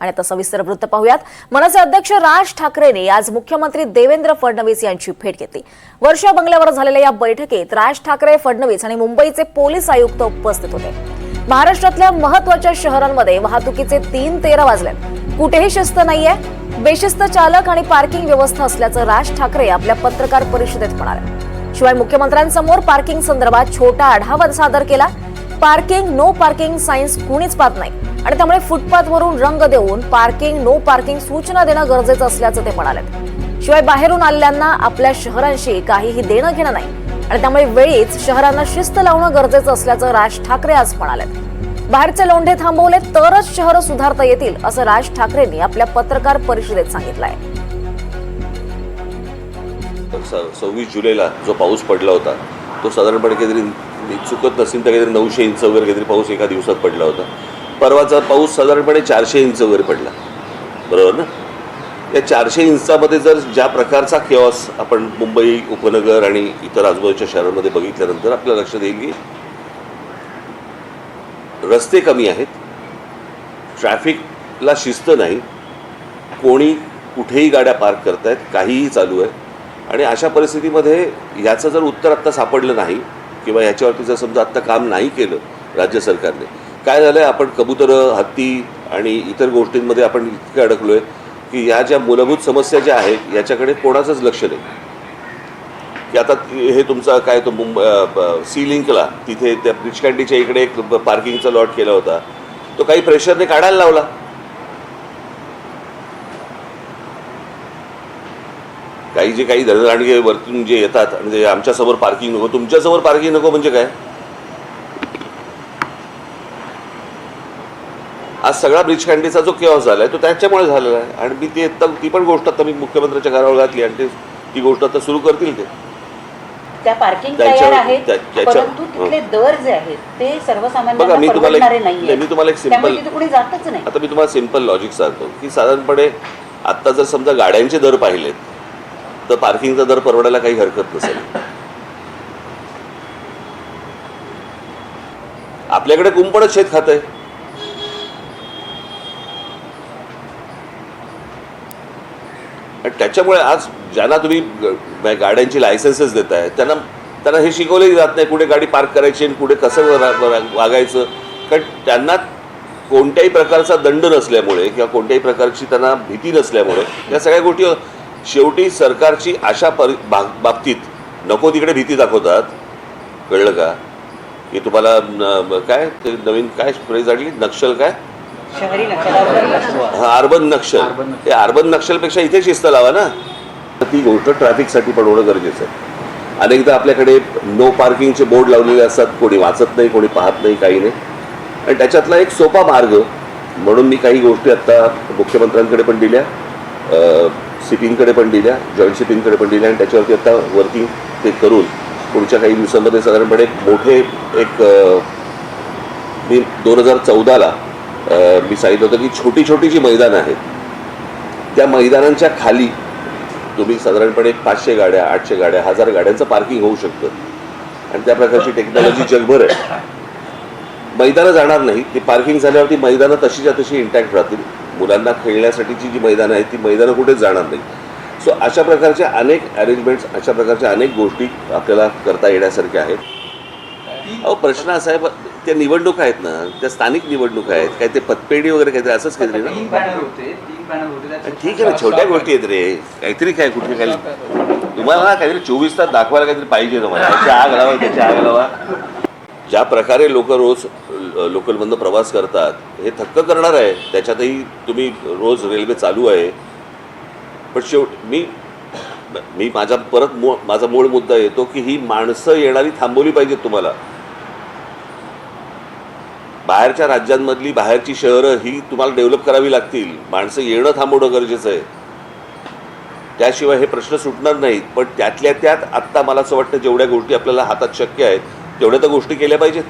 आणि आता सविस्तर वृत्त पाहूयात. मनसे अध्यक्ष राज ठाकरेंनी आज मुख्यमंत्री देवेंद्र फडणवीस यांची भेट घेतली. वर्षा बंगल्यावर झालेल्या या बैठकीत राज ठाकरे फडणवीस आणि मुंबईचे पोलीस आयुक्त उपस्थित होते. महाराष्ट्रातल्या महत्त्वाच्या शहरांमध्ये वाहतुकीचे तीन तेरा वाजले. कुठेही शिस्त नाहीये. बेशिस्त चालक आणि पार्किंग व्यवस्था असल्याचं राज ठाकरे आपल्या पत्रकार परिषदेत म्हणाले. शिवाय मुख्यमंत्र्यांसमोर पार्किंग संदर्भात छोटा आढावा सादर केला. पार्किंग नो पार्किंग सायन्स कुणीच पाहत नाही. आणि त्यामुळे फुटपाथवरून रंग देऊन पार्किंग नो पार्किंग सूचना देणं गरजेचं असल्याचं ते म्हणाले शिवाय बाहेरून आलेल्यांना आपल्या शहरांशी काहीही देणं घेणं नाही. आणि त्यामुळे वेळीच शहरांना शिस्त लावणं गरजेचं असल्याचं राज ठाकरे आज म्हणाले बाहेरचे लोंढे थांबवले तरच शहरं सुधारता येतील असं राज ठाकरेंनी आपल्या पत्रकार परिषदेत सांगितलंय. आहे सव्वीस जुलैला जो पाऊस पडला होता तो साधारणपणे काहीतरी चुकत नसेल तर काहीतरी नऊशे इंच वगैरे काहीतरी पाऊस एका दिवसात पडला होता. परवाचा पाऊस साधारणपणे चारशे इंच वगैरे पडला. बरोबर ना? या चारशे इंचामध्ये जर ज्या प्रकारचा केऑस आपण मुंबई उपनगर आणि इतर आजूबाजूच्या शहरांमध्ये बघितल्यानंतर आपल्या लक्षात येईल की रस्ते कमी आहेत. ट्रॅफिकला शिस्त नाही. कोणी कुठेही गाड्या पार्क करतायत काहीही चालू आहे. आणि अशा परिस्थितीमध्ये याचं जर उत्तर आत्ता सापडलं नाही किंवा ह्याच्यावरती जर समजा आत्ता काम नाही केलं राज्य सरकारने काय झालं आहे आपण कबुतरं हत्ती आणि इतर गोष्टींमध्ये आपण इतकं अडकलो आहे की ह्या ज्या मूलभूत समस्या ज्या आहेत याच्याकडे कोणाचंच लक्ष नाही. की आता हे तुमचा काय तो मुंबई सी लिंकला तिथे त्या ब्रिजकँडीच्या इकडे एक पार्किंगचा लॉट केला होता. तो काही प्रेशरने काढायला लावला. काही जे काही धनराणगे वरतून जे येतात आणि ते आमच्यासमोर पार्किंग नको तुमच्यासमोर पार्किंग नको म्हणजे काय? आज सगळा ब्रिज कॅन्टीचा जो केऑस झालाय तो त्याच्यामुळे झालेला आहे. आणि मी ते आता ती पण गोष्ट आता मी मुख्यमंत्र्यांच्या घरावर घातली आणि ते ती गोष्ट आता सुरू करतील ते. त्या पार्किंग त्याच्या- तयार आहेत त्या- त्याच्या- परंतु तिथले दर जे आहेत ते बघा, सर्वसामान्यांना मी तुम्हाला परवडणारे नाहीये मी एक जातच नाही. आता मी तुम्हाला सिंपल लॉजिक सांगतो की साधारणपणे आत्ता जर समजा गाड्यांचे दर पाहिलेत तर पार्किंगचा दर परवडायला काही हरकत नसेल. आपल्याकडे कुंपणच शेत खात आहे आणि त्याच्यामुळे आज ज्यांना तुम्ही ग- गाड्यांची लायसन्सेस आहे त्यांना त्यांना हे शिकवलंही जात नाही कुठे गाडी पार्क करायची आणि कुठे कसं वागायचं. कारण त्यांना कोणत्याही प्रकारचा दंड नसल्यामुळे किंवा कोणत्याही प्रकारची त्यांना भीती नसल्यामुळे या सगळ्या गोष्टी शेवटी सरकारची अशा परि बा- बाबतीत नको तिकडे भीती दाखवतात. कळलं का? की तुम्हाला न- काय ते नवीन काय फ्रेज आणली? नक्षल काय? शहरी हा अर्बन नक्षल. ते अर्बन नक्षलपेक्षा इथे शिस्त लावा ना. ती गोष्ट ट्रॅफिकसाठी पण होणं गरजेचं आहे. अनेकदा आपल्याकडे नो पार्किंगचे बोर्ड लावलेले असतात. कोणी वाचत नाही कोणी पाहत नाही काही नाही. आणि त्याच्यातला एक सोपा मार्ग म्हणून मी काही गोष्टी आत्ता मुख्यमंत्र्यांकडे पण दिल्या सिटिंगकडे पण दिल्या जॉईंट सिटिंगकडे पण दिल्या आणि त्याच्यावरती आता वर्किंग ते करून पुढच्या काही दिवसांमध्ये साधारणपणे एक मोठे एक मी दोन हजार चौदाला मी सांगितलं होतं की छोटी छोटी जी मैदानं आहेत त्या मैदानांच्या खाली तुम्ही साधारणपणे पाचशे गाड्या आठशे गाड्या हजार गाड्यांचं पार्किंग होऊ शकतं. आणि त्या प्रकारची टेक्नॉलॉजी जगभर आहे. मैदानं जाणार नाही ती पार्किंग झाल्यावरती मैदानं तशीच्या तशी इंटॅक्ट राहतील. मुलांना खेळण्यासाठीची जी मैदानं आहेत ती मैदानं कुठेच जाणार नाही सो अशा प्रकारच्या अनेक अरेंजमेंट्स अशा प्रकारच्या अनेक गोष्टी आपल्याला करता येण्यासारख्या आहेत. अहो प्रश्न असा आहे त्या निवडणुका आहेत ना त्या स्थानिक निवडणुका आहेत काय ते पतपेढी वगैरे काहीतरी असंच काहीतरी ना? ठीक आहे ना छोट्या गोष्टी आहेत रे. काहीतरी काय कुठे काय तुम्हाला ना काहीतरी चोवीस तास दाखवायला काहीतरी पाहिजे तुम्हाला. त्याची आग लावा त्याची आग लावा. ज्या प्रकारे लोक रोज लोकलमधनं प्रवास करतात हे थक्क करणार आहे. त्याच्यातही तुम्ही रोज रेल्वे चालू आहे. पण शेवट मी मी माझा परत मूळ माझा मूळ मुद्दा येतो की ही माणसं येणारी थांबवली पाहिजेत तुम्हाला. बाहेरच्या राज्यांमधली बाहेरची शहरं ही तुम्हाला डेव्हलप करावी लागतील. माणसं येणं थांबवणं गरजेचं आहे. त्याशिवाय हे प्रश्न सुटणार नाहीत पण त्यातल्या त्यात आत्ता मला असं वाटतं जेवढ्या गोष्टी आपल्याला हातात शक्य आहेत तेवढ्या तर गोष्टी केल्या पाहिजेत.